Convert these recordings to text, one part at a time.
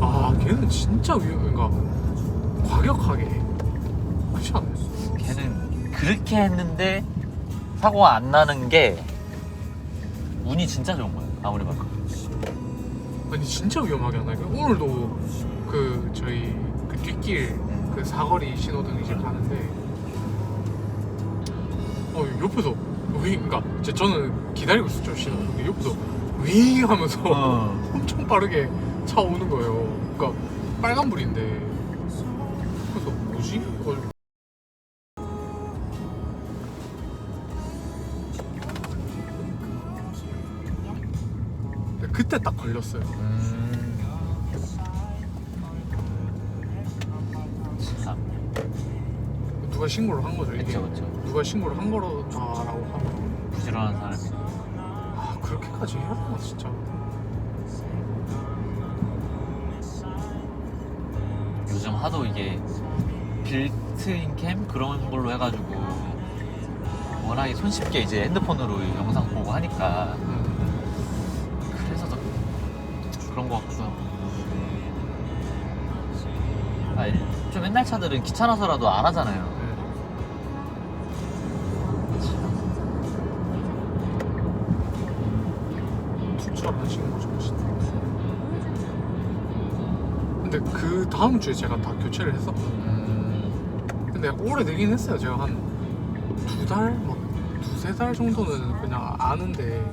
아 걔는 진짜 위험 그러니까 과격하게 그렇지 않았어 걔는 그렇게 했는데 사고가 안 나는 게 운이 진짜 좋은 거예요. 아무리 봐도. 아니 진짜 위험하게 안 나니까 오늘도 그 저희 그 뒷길 그 사거리 신호등 이제 가는데 어 옆에서 윙 그러니까 제- 저는 기다리고 있었죠 신호등 근데 옆에서 윙 하면서 어. 엄청 빠르게 차 오는 거예요 그러니까 빨간불인데 그래서 뭐지? 그래가지고 근데 그때 딱 걸렸어요 음. 참. 누가 신고를 한 거죠 이게 그쵸 그쵸. 누가 신고를 한 거라고 하면 부지런한 사람이. 아 그렇게까지 해야 되나 진짜 하도 이게 빌트인 캠 그런 걸로 해가지고 워낙에 손쉽게 이제 핸드폰으로 영상 보고 하니까 음. 그래서 더 그런 거 같기도 하고 아, 좀 옛날 차들은 귀찮아서라도 안 하잖아요 근데 그 다음 주에 제가 다 교체를 했었거든요 음, 근데 오래되긴 했어요 제가 한 두 달? 막 두세 달 정도는 그냥 아는데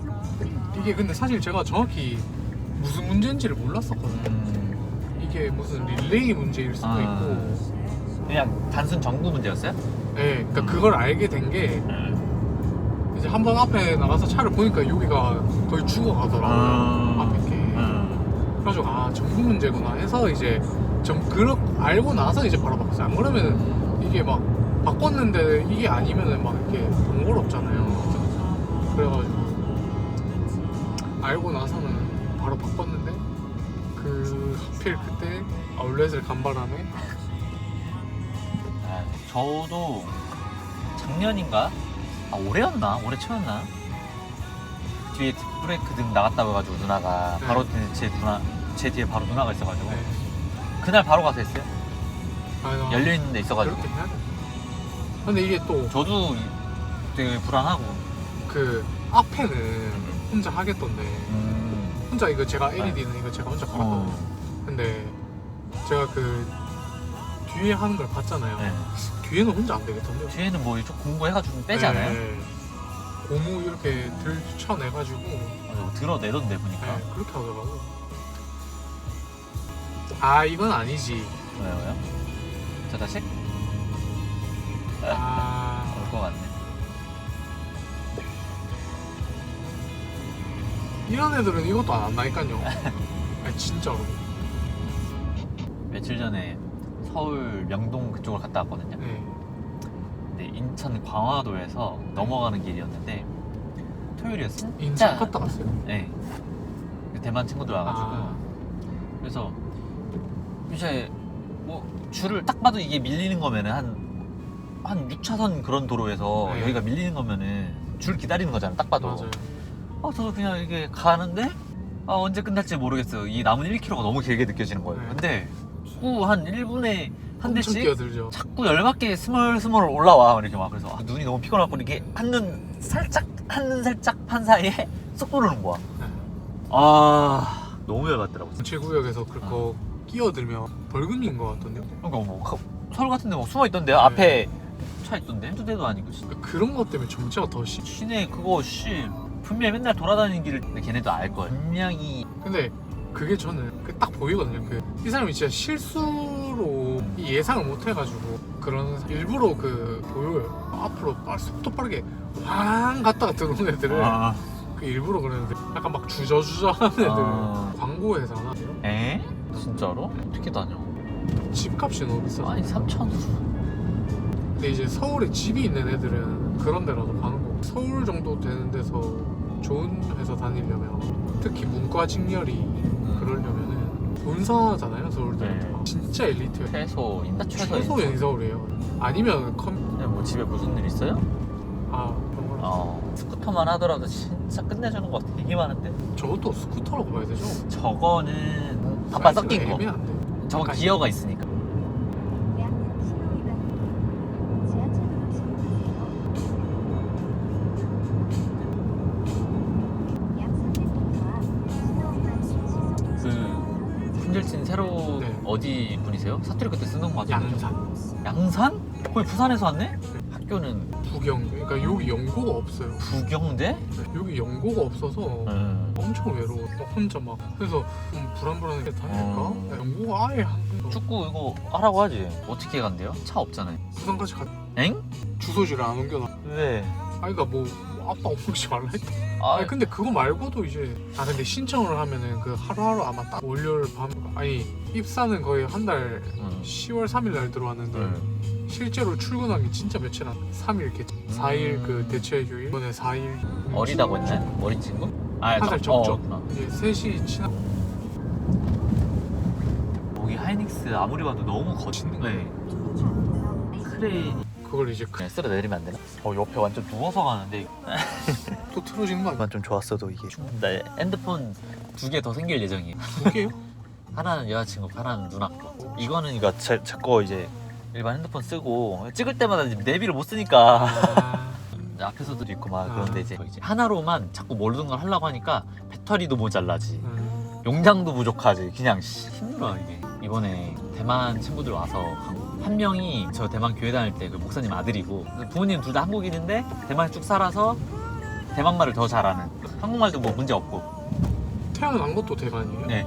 이게 근데 사실 제가 정확히 무슨 문제인지를 몰랐었거든요 음, 이게 무슨 릴레이 문제일 수도 아. 있고 그냥 단순 전구 문제였어요? 네, 그러니까 음. 그걸 알게 된게 이제 한 번 앞에 나가서 차를 보니까 여기가 거의 죽어가더라고요 아. 앞에 게 음. 그래가지고 아 전구 문제구나 해서 이제 좀 그렇 알고 나서 이제 바로 바꿨어요 안 그러면 이게 막 바꿨는데 이게 아니면은 막 이렇게 번거롭잖아요 그래가지고 알고 나서는 바로 바꿨는데 그 하필 그때 아울렛을 간 바람에 아, 저도 작년인가? 아 올해였나? 올해 초였나? 뒤에 브레이크 등 나갔다고 해가지고 누나가 네. 바로 제 누나 제 뒤에 바로 누나가 있어가지고 네. 그날 바로 가서 했어요. 아, 나 열려 있는 데 있어가지고 그렇게 해야 돼 근데 이게 또 저도 되게 불안하고. 그 앞에는 혼자 하겠던데 음. 혼자 이거 제가 LED는 이거 제가 혼자 갈았거든요 어. 근데 제가 그 뒤에 하는 걸 봤잖아요 네. 뒤에는 혼자 안 되겠던데요 뒤에는 뭐좀 공부해가지고 빼지 않아요? 네. 고무 이렇게 들쳐내가지고 어, 들어내던데 보니까. 네, 그렇게 하더라고 아 이건 아니지 왜요, 왜요? 저 자식? 아 올 것 같네. 이런 애들은 이것도 안 한다니까요 아니 진짜로 며칠 전에 서울 명동 그쪽으로 갔다 왔거든요. 네. 근데 인천 광화도에서 넘어가는 길이었는데 토요일이었어요. 인천 갔다 왔어요 네. 그 대만 친구들 와가지고 아, 그래서 이제 뭐 줄을 딱 봐도 이게 밀리는 거면은 한 한 6차선 그런 도로에서 네. 여기가 밀리는 거면은 줄 기다리는 거잖아 딱 봐도 맞아요 어, 저도 그냥 이게 가는데 아, 언제 끝날지 모르겠어요 이 남은 1km가 너무 길게 느껴지는 거예요 네. 근데 자꾸 한 1분에 한 엄청 대씩 끼어들죠 자꾸 열받게 스멀스멀 올라와 이렇게 막 그래서 아, 눈이 너무 피곤하고 이게 한눈 살짝 한눈 살짝 판 사이에 쏙 들어오는 거야 네. 아 너무 열받더라고 진짜. 제구역에서 그거 끼어들면 벌금인 것 같던데요 그러니까 뭐 가- 서울 같은데 뭐 숨어 있던데요 네. 앞에 차 있던데 한두 대도 아니고 진짜. 그런 것 때문에 정체가 더 심. 시내 그거 씨 분명히 맨날 돌아다니는 길을 근데 걔네도 알 거야 분명히 근데 그게 저는 그 딱 보이거든요. 그 이 사람이 진짜 실수로 이 예상을 못 해가지고 그런 일부러 그 보여요. 앞으로 빠- 속도 빠르게 왕 갔다가 들어오는 애들을 아. 그 일부러 그러는데 약간 막 주저주저하는 애들 아. 하나 돼요. 에? 진짜로? 어떻게 다녀? 집값이 너무 비싸. 아니 3천원 근데 이제 서울에 집이 있는 애들은 그런 데라도 가는 거고 서울 정도 되는 데서 좋은 회사 다니려면 특히 문과 직렬이 그러려면은 본사잖아요 서울들은 네. 진짜 엘리트 최소 인다 최소 최소 인사. 연서울이에요 아니면 컴... 그냥 뭐 집에 무슨 일 있어요? 아 그런 거 어 스쿠터만 하더라도 진짜 끝내주는 거 되게 많은데 저것도 스쿠터라고 봐야 되죠? 저거는 사이즈가 섞인 거. 저건 기어가 있으니까. 양양 신호위반입니다. 지하철로 진입하세요. 약 300m 앞 신호위반 수지 그 품절진 새로 네. 어디 분이세요? 사투리 그때 쓰는 거 같은데. 양산 양산? 거기 부산에서 왔네? 학교는 부경 그러니까 여기 연고가 없어요. 부경대? 여기 연고가 없어서 음. 엄청 외로워. 막 혼자 막 그래서 좀 불안불안하게 다닐까? 어. 연고가 아예 한 축구 이거 하라고 하지. 어떻게 간대요? 차 없잖아요. 부산까지 가 엥? 주소지를 안 옮겨놔. 왜? 아이가 뭐 아빠 옮기지 말라 했다. 아, 아니 근데 그거 말고도 이제 아 근데 신청을 하면은 그 하루하루 아마 딱 월요일 밤 아니 입사는 거의 한 달 음. 10월 3일 날 들어왔는데 음. 실제로 출근한 게 진짜 며칠 안 3일 이렇게 4일 그 대체 휴일 이번에 4일 어리다고 했나요? 어린 친구? 아, 한살 저- 적죠. 어, 이제 셋이 친한 여기 하이닉스 아무리 봐도 너무 거친 네. 크레인이 그걸 이제 그- 그냥 쓸어 내리면 안 되나? 어 옆에 완전 누워서 가는데 또 틀어지는 거 아니야? 이건 좀 좋았어도 이게. 나 핸드폰 두 개 더 생길 예정이에요. 두 개요? 하나는 여자친구 거, 하나는 누나 거. 이거는 이거 제, 제거 이제 일반 핸드폰 쓰고 찍을 때마다 이제 내비를 못 쓰니까. 아, 앞에서도 있고 막 아. 그런데 이제, 이제 하나로만 자꾸 모르는 걸 하려고 하니까 배터리도 모자라지. 음, 용량도 부족하지. 그냥 씨, 힘들어 이게 이번에 대만 친구들 와서 간 거. 한 명이 저 대만 교회 다닐 때 그 목사님 아들이고 부모님 둘 다 한국인인데 대만에 쭉 살아서 대만말을 더 잘하는 한국말도 뭐 문제 없고 태어난 것도 대만이에요? 네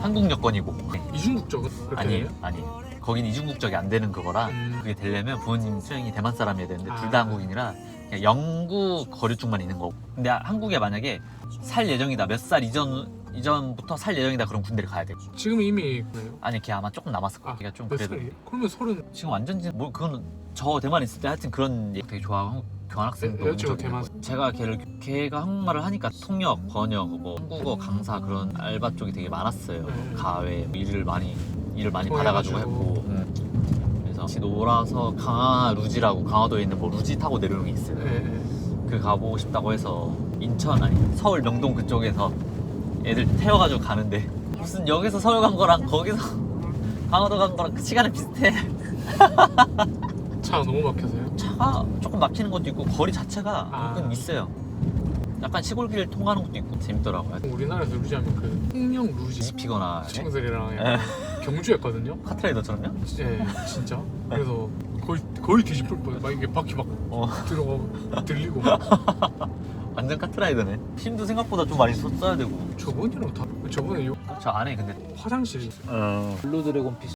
한국 여권이고 네. 이중국적은 그렇게 아니에요 돼요? 아니에요 거긴 이중국적이 안 되는 그거라 음, 그게 되려면 부모님 수령이 대만 사람이어야 되는데 둘 아. 다 한국인이라 그냥 영국 거류증만 있는 거고 근데 한국에 만약에 살 예정이다 몇 살 이전 이전부터 살 예정이다 그럼 군대를 가야 돼 지금 이미 그래요? 아니 걔 아마 조금 남았을 거야 아, 걔가 좀 몇 그래도 살이에요? 그러면 서른 지금 완전히 뭐 그거는 저 대만 있을 때 하여튼 그런 얘기 되게 좋아하고 한국 교환학생도 여- 여자친구 엄청 대만 있고. 제가 걔를 걔가 한국말을 하니까 통역 번역 뭐 한국어 강사 그런 알바 쪽이 되게 많았어요 네. 가외 뭐 일을 많이 일을 많이. 받아가지고 했고 음. 그래서 같이 놀아서 강화 루지라고 강화도에 있는 뭐 루지 타고 내려오는 게 있어요 네, 네. 그 가보고 싶다고 해서 인천 아니 서울 명동 그쪽에서 애들 태워가지고 가는데 무슨 여기서 서울 간 거랑 거기서 강화도 간 거랑 그 시간이 비슷해 차가 너무 막혀서요? 차가 조금 막히는 것도 있고 거리 자체가 아. 은근 있어요. 약간 시골길 통하는 것도 있고 재밌더라고요. 우리나라에서 루지 하면 그 홍영 루지 뒤집히거나 친구들이랑 약간 경주했거든요? 카트라이더처럼요? 네, 진짜. 그래서 거의 거의 뒤집힐 뻔. 막 이게 바퀴 막 어, 들어가고 들리고. 완전 카트라이더네. 힘도 생각보다 좀 많이 써야 되고. 저번이랑 다. 저번에 요 저 안에 근데 화장실 블루 드래곤 피